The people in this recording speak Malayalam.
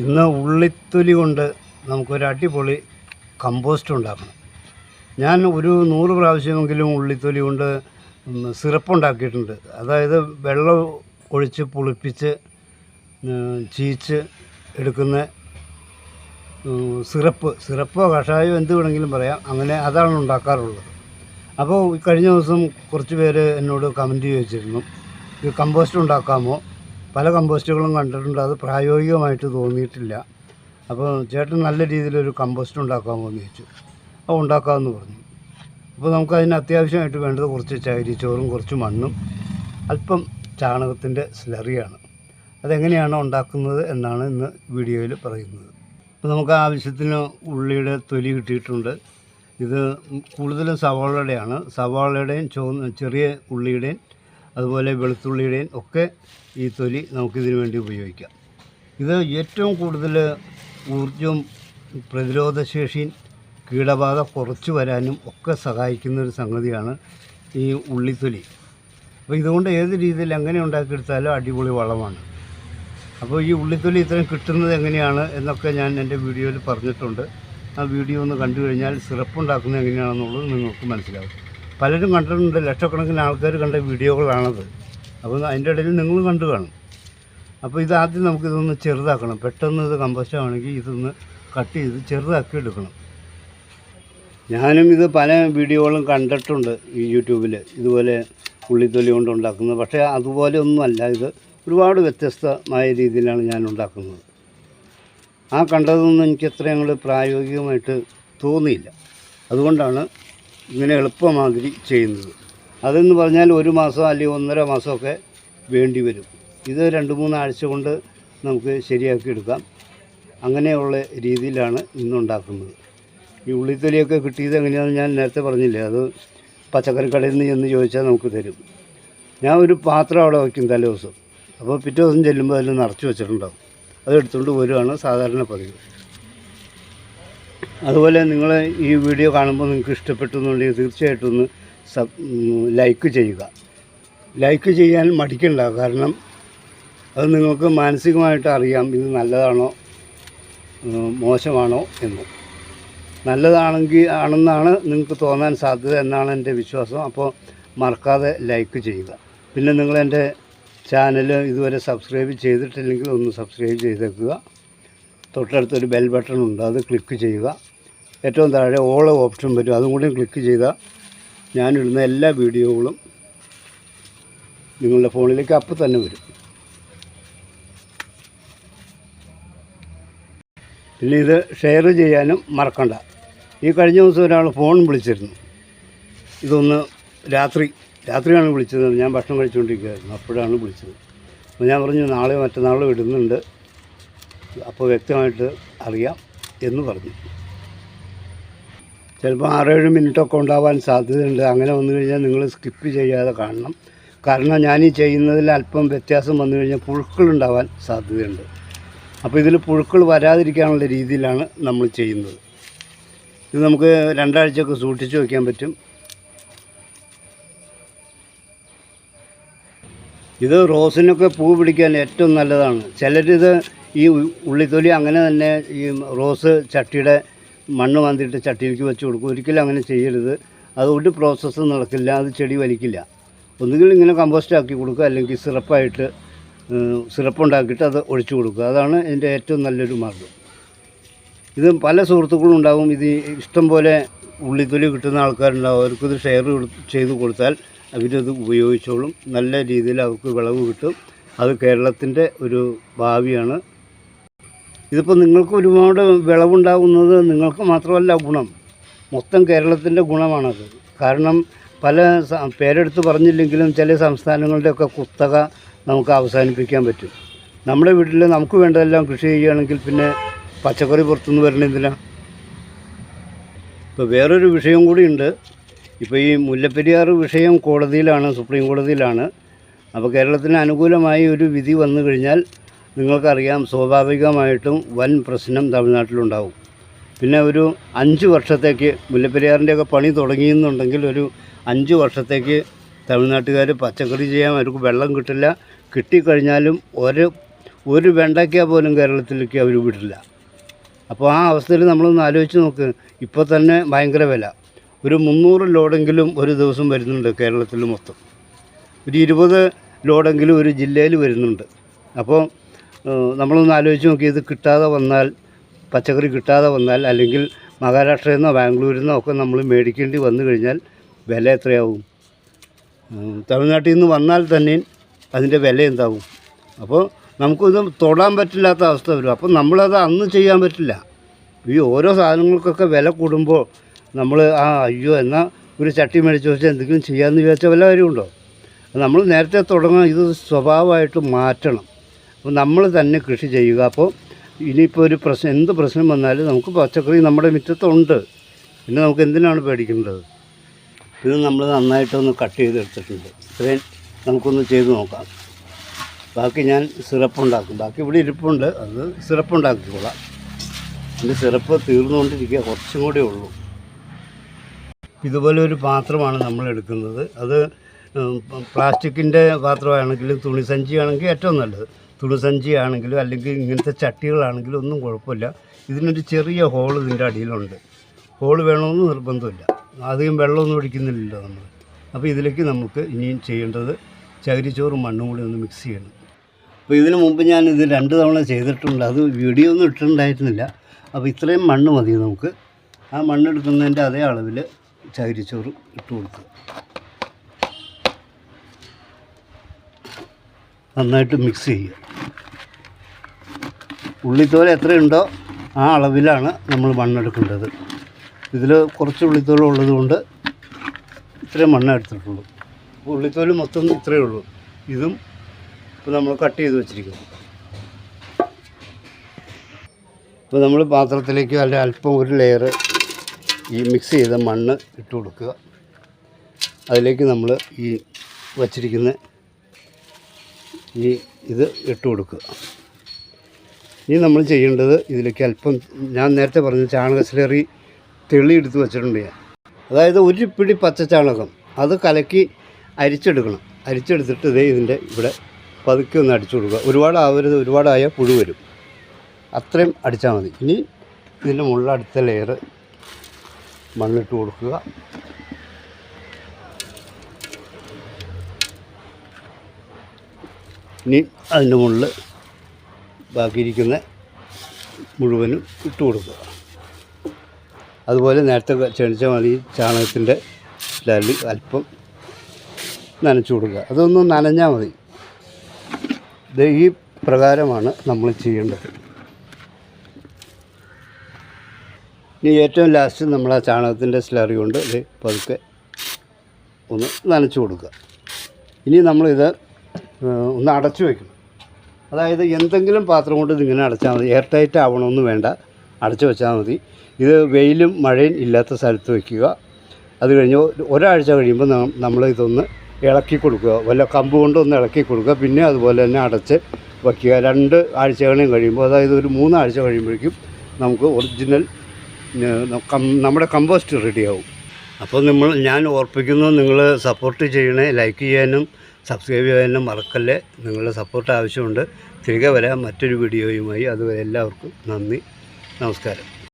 ഇന്ന് ഉള്ളിത്തൊലി കൊണ്ട് നമുക്കൊരു അടിപൊളി കമ്പോസ്റ്റ് ഉണ്ടാക്കണം. ഞാൻ ഒരു നൂറ് പ്രാവശ്യമെങ്കിലും ഉള്ളിത്തൊലി കൊണ്ട് സിറപ്പ് ഉണ്ടാക്കിയിട്ടുണ്ട് അതായത് വെള്ളം ഒഴിച്ച് പുളിപ്പിച്ച് ചീച്ച് എടുക്കുന്ന സിറപ്പ് സിറപ്പോ കഷായോ എന്ത് വേണമെങ്കിലും പറയാം. അങ്ങനെ അതാണ് ഉണ്ടാക്കാറുള്ളത്. അപ്പോൾ കഴിഞ്ഞ ദിവസം കുറച്ച് പേര് എന്നോട് കമന്റ് ചോദിച്ചിരുന്നു ഇത് കമ്പോസ്റ്റ് ഉണ്ടാക്കാമോ? പല കമ്പോസ്റ്റുകളും കണ്ടിട്ടുണ്ട്. അത് പ്രായോഗികമായിട്ട് തോന്നിയിട്ടില്ല. അപ്പോൾ ചേട്ടൻ നല്ല രീതിയിലൊരു കമ്പോസ്റ്റ് ഉണ്ടാക്കാൻ ചോദിച്ചു അപ്പോൾ ഉണ്ടാക്കാമെന്ന് പറഞ്ഞു. അപ്പോൾ നമുക്ക് അതിന് അത്യാവശ്യമായിട്ട് വേണ്ടത് കുറച്ച് ചകിരിച്ചോറും കുറച്ച് മണ്ണും. അല്പം ചാണകത്തിന്റെ സ്ലറിയാണ്. അതെങ്ങനെയാണ് ഉണ്ടാക്കുന്നത് എന്നാണ് ഇന്ന് വീഡിയോയിൽ പറയുന്നത്. അപ്പോൾ നമുക്ക് ആവശ്യത്തിന് ഉള്ളിയുടെ തൊലി കിട്ടിയിട്ടുണ്ട്. ഇത് കൂടുതലും സവാളയുടെയാണ്. സവാളയുടെയും ചുവന്ന ചെറിയ ഉള്ളിയുടെയും അതുപോലെ വെളുത്തുള്ളിയുടെയും ഒക്കെ ഈ തൊലി നമുക്കിതിനു വേണ്ടി ഉപയോഗിക്കാം. ഇത് ഏറ്റവും കൂടുതൽ ഊർജവും പ്രതിരോധശേഷിയും കീടബാധ കുറച്ചു വരാനും ഒക്കെ സഹായിക്കുന്ന ഒരു സംഗതിയാണ് ഈ ഉള്ളിത്തൊലി. അപ്പോൾ ഇതുകൊണ്ട് ഏത് രീതിയിൽ എങ്ങനെ ഉണ്ടാക്കിയെടുത്താലും അടിപൊളി വളമാണ്. അപ്പോൾ ഈ ഉള്ളിത്തൊലി ഇത്രയും കിട്ടുന്നത് എങ്ങനെയാണ് എന്നൊക്കെ ഞാൻ എന്റെ വീഡിയോയിൽ പറഞ്ഞിട്ടുണ്ട്. ആ വീഡിയോ ഒന്ന് കണ്ടു കഴിഞ്ഞാൽ സിറപ്പ് ഉണ്ടാക്കുന്നത് എങ്ങനെയാണെന്നുള്ളത് നിങ്ങൾക്ക് മനസ്സിലാവും. പലരും കണ്ടിട്ടുണ്ട് ലക്ഷക്കണക്കിന് ആൾക്കാർ കണ്ട വീഡിയോകളാണത്. അപ്പോൾ അതിന്റെ ഇടയിൽ നിങ്ങൾ കണ്ടു കാണും. അപ്പോൾ ഇതാദ്യം നമുക്കിതൊന്ന് ചെറുതാക്കണം. പെട്ടെന്ന് ഇത് കമ്പോസ്റ്റ് ആണെങ്കിൽ ഇതൊന്ന് കട്ട് ചെയ്ത് ചെറുതാക്കി എടുക്കണം. ഞാനും ഇത് പല വീഡിയോകളും കണ്ടിട്ടുണ്ട് ഈ യൂട്യൂബിൽ. ഇതുപോലെ ഉള്ളിത്തൊലി കൊണ്ട് ഉണ്ടാക്കുന്നത്. പക്ഷേ അതുപോലെ ഒന്നുമല്ല. ഇത് ഒരുപാട് വ്യത്യസ്തമായ രീതിയിലാണ് ഞാൻ ഉണ്ടാക്കുന്നത്. ആ കണ്ടതൊന്നും എനിക്ക് അത്ര ഞങ്ങൾ പ്രായോഗികമായിട്ട് തോന്നിയില്ല. അതുകൊണ്ടാണ് ഇങ്ങനെ എളുപ്പമാതിരി ചെയ്യുന്നത്. അതെന്ന് പറഞ്ഞാൽ ഒരു മാസം അല്ലെങ്കിൽ ഒന്നര മാസമൊക്കെ വേണ്ടി വരും. ഇത് രണ്ട് മൂന്നാഴ്ച കൊണ്ട് നമുക്ക് ശരിയാക്കി എടുക്കാം. അങ്ങനെയുള്ള രീതിയിലാണ് ഇന്നുണ്ടാക്കുന്നത്. ഈ ഉള്ളിത്തൊലിയൊക്കെ കിട്ടിയത് എങ്ങനെയാണെന്ന് ഞാൻ നേരത്തെ പറഞ്ഞില്ലേ അത് പച്ചക്കറി കടയിൽ നിന്ന് ചെന്ന് ചോദിച്ചാൽ നമുക്ക് തരും. ഞാൻ ഒരു പാത്രം അവിടെ വയ്ക്കും തലേ ദിവസം അപ്പോൾ പിറ്റേ ദിവസം ചെല്ലുമ്പോൾ അതിൽ നിറച്ച് വെച്ചിട്ടുണ്ടാവും. അത് എടുത്തുകൊണ്ട് വരുവാണ് സാധാരണ പതിവ്. അതുപോലെ നിങ്ങൾ ഈ വീഡിയോ കാണുമ്പോൾ നിങ്ങൾക്ക് ഇഷ്ടപ്പെട്ടു എന്നുണ്ടെങ്കിൽ തീർച്ചയായിട്ടും ഒന്ന് സബ് ലൈക്ക് ചെയ്യുക. ലൈക്ക് ചെയ്യാൻ മടിക്കണ്ട കാരണം അത് നിങ്ങൾക്ക് മാനസികമായിട്ട് അറിയാം ഇത് നല്ലതാണോ മോശമാണോ എന്ന്. നല്ലതാണെങ്കിൽ ആണെന്നാണ് നിങ്ങൾക്ക് തോന്നാൻ സാധ്യത എന്നാണ് എന്റെ വിശ്വാസം. അപ്പോൾ മറക്കാതെ ലൈക്ക് ചെയ്യുക. പിന്നെ നിങ്ങളെന്റെ ചാനൽ ഇതുവരെ സബ്സ്ക്രൈബ് ചെയ്തിട്ടില്ലെങ്കിൽ ഒന്ന് സബ്സ്ക്രൈബ് ചെയ്തേക്കുക. തൊട്ടടുത്തൊരു ബെൽ ബട്ടൺ ഉണ്ട് അത് ക്ലിക്ക് ചെയ്യുക. ഏറ്റവും താഴെ ഓൾ ഓപ്ഷൻ വരും. അതും കൂടി ക്ലിക്ക് ചെയ്താൽ ഞാനിടുന്ന എല്ലാ വീഡിയോകളും നിങ്ങളുടെ ഫോണിലേക്ക് അപ്പ് തന്നെ വരും. പിന്നെ ഇത് ഷെയർ ചെയ്യാനും മറക്കണ്ട. ഈ കഴിഞ്ഞ ദിവസം ഒരാൾ ഫോൺ വിളിച്ചിരുന്നു. ഇതൊന്ന് രാത്രി രാത്രിയാണ് വിളിച്ചത്. ഞാൻ ഭക്ഷണം കഴിച്ചുകൊണ്ടിരിക്കുകയായിരുന്നു അപ്പോഴാണ് വിളിച്ചത്. അപ്പോൾ ഞാൻ പറഞ്ഞു നാളെ മറ്റന്നാളോ ഇടുന്നുണ്ട്. അപ്പോൾ വ്യക്തമായിട്ട് അറിയാം എന്ന് പറഞ്ഞു. ചിലപ്പോൾ ആറേഴ് മിനിറ്റൊക്കെ ഉണ്ടാവാൻ സാധ്യതയുണ്ട്. അങ്ങനെ വന്നു കഴിഞ്ഞാൽ നിങ്ങൾ സ്കിപ്പ് ചെയ്യാതെ കാണണം. കാരണം ഞാൻ ഈ ചെയ്യുന്നതിൽ അല്പം വ്യത്യാസം വന്നു കഴിഞ്ഞാൽ പുഴുക്കളുണ്ടാവാൻ സാധ്യതയുണ്ട്. അപ്പോൾ ഇതിൽ പുഴുക്കൾ വരാതിരിക്കാനുള്ള രീതിയിലാണ് നമ്മൾ ചെയ്യുന്നത്. ഇത് നമുക്ക് രണ്ടാഴ്ചയൊക്കെ സൂക്ഷിച്ച് വയ്ക്കാൻ പറ്റും. ഇത് റോസിനൊക്കെ പൂ പിടിക്കാൻ ഏറ്റവും നല്ലതാണ്. ചിലരിത് ഈ ഉള്ളിത്തൊലി അങ്ങനെ തന്നെ ഈ റോസ് ചട്ടിയുടെ മണ്ണ് മാന്തിയിട്ട് ചട്ടിയിലേക്ക് വെച്ച് കൊടുക്കും. ഒരിക്കലും അങ്ങനെ ചെയ്യരുത്. അതുകൊണ്ട് പ്രോസസ്സ് നടക്കില്ല. അത് ചെടി വലിക്കില്ല. ഒന്നുകിൽ ഇങ്ങനെ കമ്പോസ്റ്റ് ആക്കി കൊടുക്കുക. അല്ലെങ്കിൽ സിറപ്പായിട്ട് സിറപ്പ് ഉണ്ടാക്കിയിട്ട് അത് ഒഴിച്ചു കൊടുക്കുക. അതാണ് ഇതിന്റെ ഏറ്റവും നല്ലൊരു മാർഗം. ഇത് പല സുഹൃത്തുക്കളും ഉണ്ടാവും. ഇത് ഇഷ്ടം പോലെ ഉള്ളിത്തൊലി കിട്ടുന്ന ആൾക്കാരുണ്ടാവും. അവർക്കിത് ഷെയർ ചെയ്ത് കൊടുത്താൽ അവരത് ഉപയോഗിച്ചോളും. നല്ല രീതിയിൽ അവർക്ക് വിളവ് കിട്ടും. അത് കേരളത്തിന്റെ ഒരു ഭാവിയാണ്. ഇതിപ്പോൾ നിങ്ങൾക്ക് ഒരുപാട് വിളവുണ്ടാകുന്നത് നിങ്ങൾക്ക് മാത്രമല്ല ഗുണം. മൊത്തം കേരളത്തിന്റെ ഗുണമാണത്. കാരണം പല പേരെടുത്ത് പറഞ്ഞില്ലെങ്കിലും ചില സംസ്ഥാനങ്ങളുടെയൊക്കെ കുത്തക നമുക്ക് അവസാനിപ്പിക്കാൻ പറ്റും. നമ്മുടെ വീട്ടിൽ നമുക്ക് വേണ്ടതെല്ലാം കൃഷി ചെയ്യുകയാണെങ്കിൽ പിന്നെ പച്ചക്കറി പുറത്തുനിന്ന് വരണ എന്തിനാ? ഇപ്പോൾ വേറൊരു വിഷയം കൂടിയുണ്ട്. ഇപ്പോൾ ഈ മുല്ലപ്പെരിയാർ വിഷയം കോടതിയിലാണ് സുപ്രീം കോടതിയിലാണ്. അപ്പോൾ കേരളത്തിന് അനുകൂലമായി ഒരു വിധി വന്നു കഴിഞ്ഞാൽ നിങ്ങൾക്കറിയാം സ്വാഭാവികമായിട്ടും വൻ പ്രശ്നം തമിഴ്നാട്ടിലുണ്ടാവും. പിന്നെ ഒരു അഞ്ച് വർഷത്തേക്ക് മുല്ലപ്പെരിയാറിന്റെയൊക്കെ പണി തുടങ്ങിയെന്നുണ്ടെങ്കിൽ ഒരു അഞ്ച് വർഷത്തേക്ക് തമിഴ്നാട്ടുകാർ പച്ചക്കറി ചെയ്യാൻ അവർക്ക് വെള്ളം കിട്ടില്ല. കിട്ടിക്കഴിഞ്ഞാലും ഒരു ഒരു വെണ്ടയ്ക്ക പോലും കേരളത്തിലേക്ക് അവർ വിടില്ല. അപ്പോൾ ആ അവസ്ഥയിൽ നമ്മളൊന്ന് ആലോചിച്ച് നോക്ക്. ഇപ്പോൾ തന്നെ ഭയങ്കര വില. ഒരു മുന്നൂറ് ലോഡെങ്കിലും ഒരു ദിവസം വരുന്നുണ്ട് കേരളത്തിൽ മൊത്തം. ഒരു ഇരുപത് ലോഡെങ്കിലും ഒരു ജില്ലയിൽ വരുന്നുണ്ട്. അപ്പോൾ നമ്മളൊന്ന് ആലോചിച്ച് നോക്കി ഇത് കിട്ടാതെ വന്നാൽ പച്ചക്കറി കിട്ടാതെ വന്നാൽ അല്ലെങ്കിൽ മഹാരാഷ്ട്രയിൽ നിന്നോ ബാംഗ്ലൂരിൽ നിന്നോ ഒക്കെ നമ്മൾ മേടിക്കേണ്ടി വന്നു കഴിഞ്ഞാൽ വില എത്രയാവും? തമിഴ്നാട്ടിൽ നിന്ന് വന്നാൽ തന്നെ അതിന്റെ വില എന്താവും? അപ്പോൾ നമുക്കൊന്നും തൊടാൻ പറ്റില്ലാത്ത അവസ്ഥ വരും. അപ്പോൾ നമ്മളത് അന്ന് ചെയ്യാൻ പറ്റില്ല. ഈ ഓരോ സാധനങ്ങൾക്കൊക്കെ വില കൂടുമ്പോൾ നമ്മൾ ആ അയ്യോ എന്നാൽ ഒരു ചട്ടി മേടിച്ച് വെച്ചാൽ എന്തെങ്കിലും ചെയ്യാമെന്ന് വിചാരിച്ച വല്ല കാര്യമുണ്ടോ? നമ്മൾ നേരത്തെ തുടങ്ങാൻ ഇത് സ്വഭാവമായിട്ട് മാറ്റണം. അപ്പോൾ നമ്മൾ തന്നെ കൃഷി ചെയ്യുക. അപ്പോൾ ഇനിയിപ്പോൾ ഒരു പ്രശ്നം എന്ത് പ്രശ്നം വന്നാലും നമുക്ക് പച്ചക്കറി നമ്മുടെ മുറ്റത്തുണ്ട് പിന്നെ നമുക്ക് എന്തിനാണ് പേടിക്കേണ്ടത്? ഇത് നമ്മൾ നന്നായിട്ടൊന്ന് കട്ട് ചെയ്തെടുത്തിട്ടുണ്ട്. ഇത്രയും നമുക്കൊന്ന് ചെയ്ത് നോക്കാം. ബാക്കി ഞാൻ സിറപ്പ് ഉണ്ടാക്കും ബാക്കി ഇവിടെ ഇരിപ്പുണ്ട്. അത് സിറപ്പ് ഉണ്ടാക്കിക്കോളാം ഇതിന്റെ സിറപ്പ് തീർന്നുകൊണ്ടിരിക്കുക. കുറച്ചും കൂടെ ഉള്ളൂ. ഇതുപോലെ ഒരു പാത്രമാണ് നമ്മൾ എടുക്കുന്നത്. അത് പ്ലാസ്റ്റിക്കിന്റെ പാത്രമാണെങ്കിലും തുണി ആണെങ്കിൽ ഏറ്റവും നല്ലത്. തുണിസഞ്ചി ആണെങ്കിലും അല്ലെങ്കിൽ ഇങ്ങനത്തെ ചട്ടികളാണെങ്കിലും ഒന്നും കുഴപ്പമില്ല. ഇതിനൊരു ചെറിയ ഹോൾ ഇതിന്റെ അടിയിലുണ്ട്. ഹോൾ വേണമെന്ന് നിർബന്ധമില്ല. അധികം വെള്ളമൊന്നും ഒഴിക്കുന്നില്ലല്ലോ നമ്മൾ. അപ്പോൾ ഇതിലേക്ക് നമുക്ക് ഇനിയും ചെയ്യേണ്ടത് ചകിരിച്ചോറും മണ്ണും കൂടി ഒന്ന് മിക്സ് ചെയ്യണം. അപ്പോൾ ഇതിനു മുമ്പ് ഞാൻ ഇത് രണ്ട് തവണ ചെയ്തിട്ടുണ്ട്. അത് വീഡിയോ ഒന്നും ഇട്ടിട്ടുണ്ടായിരുന്നില്ല. അപ്പോൾ ഇത്രയും മണ്ണ് മതി നമുക്ക്. ആ മണ്ണ് എടുക്കുന്നതിന്റെ അതേ അളവിൽ ചകിരിച്ചോറ് ഇട്ട് കൊടുക്കുക. നന്നായിട്ട് മിക്സ് ചെയ്യുക. ഉള്ളിത്തോല എത്രയുണ്ടോ ആ അളവിലാണ് നമ്മൾ മണ്ണെടുക്കേണ്ടത്. ഇതിൽ കുറച്ച് ഉള്ളിത്തോല ഉള്ളത് കൊണ്ട് ഇത്രയും മണ്ണ് എടുത്തിട്ടുള്ളൂ. അപ്പോൾ ഉള്ളിത്തോൽ മൊത്തം ഇത്രയേ ഉള്ളൂ. ഇതും ഇപ്പോൾ നമ്മൾ കട്ട് ചെയ്ത് വെച്ചിരിക്കുന്നു. ഇപ്പോൾ നമ്മൾ പാത്രത്തിലേക്ക് അല്ല അല്പം ഒരു ലെയർ ഈ മിക്സ് ചെയ്ത മണ്ണ് ഇട്ട് കൊടുക്കുക. അതിലേക്ക് നമ്മൾ ഈ വച്ചിരിക്കുന്ന ഈ ഇത് ഇട്ട് കൊടുക്കുക. ഇനി നമ്മൾ ചെയ്യേണ്ടത് ഇതിലേക്ക് അല്പം ഞാൻ നേരത്തെ പറഞ്ഞ ചാണക സിലറി തെളി എടുത്ത് വെച്ചിട്ടുണ്ട് ഞാൻ. അതായത് ഒരു പിടി പച്ച ചാണകം അത് കലക്കി അരിച്ചെടുക്കണം. അരിച്ചെടുത്തിട്ട് ഇതേ ഇതിന്റെ ഇവിടെ പതുക്കെ ഒന്ന് അടിച്ചു കൊടുക്കുക. ഒരുപാടാവരുത് ഒരുപാടായാൽ പുഴു വരും. അത്രയും അടിച്ചാൽ മതി. ഇനി ഇതിന്റെ മുകളിൽ അടുത്ത ലെയർ മണ്ണിട്ട് കൊടുക്കുക. ഇനി അതിന്റെ മുകളിൽ ബാക്കിയിരിക്കുന്ന മുഴുവനും ഇട്ട് കൊടുക്കുക. അതുപോലെ നേരത്തെ ക്ഷണിച്ച മതി ചാണകത്തിന്റെ ലല്ലി അല്പം നനച്ചു കൊടുക്കുക. അതൊന്ന് നനഞ്ഞാൽ മതി. ഇത് ഈ പ്രകാരമാണ് നമ്മൾ ചെയ്യേണ്ടത്. ഇനി ഏറ്റവും ലാസ്റ്റ് നമ്മൾ ആ ചാണകത്തിന്റെ സ്ലറി കൊണ്ട് ഇത് പതുക്കെ ഒന്ന് നനച്ചു കൊടുക്കുക. ഇനി നമ്മളിത് ഒന്ന് അടച്ചു വയ്ക്കണം. അതായത് എന്തെങ്കിലും പാത്രം കൊണ്ട് ഇതിങ്ങനെ അടച്ചാൽ മതി. എയർ ടൈറ്റ് ആവണമെന്ന് വേണ്ട. അടച്ചു വെച്ചാൽ മതി. ഇത് വെയിലും മഴയും ഇല്ലാത്ത സ്ഥലത്ത് വയ്ക്കുക അത് കഴിഞ്ഞ് ഒരാഴ്ച കഴിയുമ്പോൾ നമ്മൾ ഇതൊന്ന് ഇളക്കി കൊടുക്കുക. വല്ല കമ്പ് കൊണ്ടൊന്ന് ഇളക്കി കൊടുക്കുക. പിന്നെ അതുപോലെ തന്നെ അടച്ച് വയ്ക്കുക രണ്ട് ആഴ്ചകളെയും കഴിയുമ്പോൾ അതായത് ഒരു മൂന്നാഴ്ച കഴിയുമ്പോഴേക്കും നമുക്ക് ഒറിജിനൽ നമ്മുടെ കമ്പോസ്റ്റ് റെഡിയാവും അപ്പോൾ നമ്മൾ ഞാൻ ഓർപ്പിക്കുന്നു നിങ്ങൾ സപ്പോർട്ട് ചെയ്യണേ ലൈക്ക് ചെയ്യാനും സബ്സ്ക്രൈബ് ചെയ്യാനും മറക്കല്ലേ. നിങ്ങളുടെ സപ്പോർട്ട് ആവശ്യമുണ്ട്. തിരികെ വരാം മറ്റൊരു വീഡിയോയുമായി. അതുവരെ എല്ലാവർക്കും നന്ദി. നമസ്കാരം.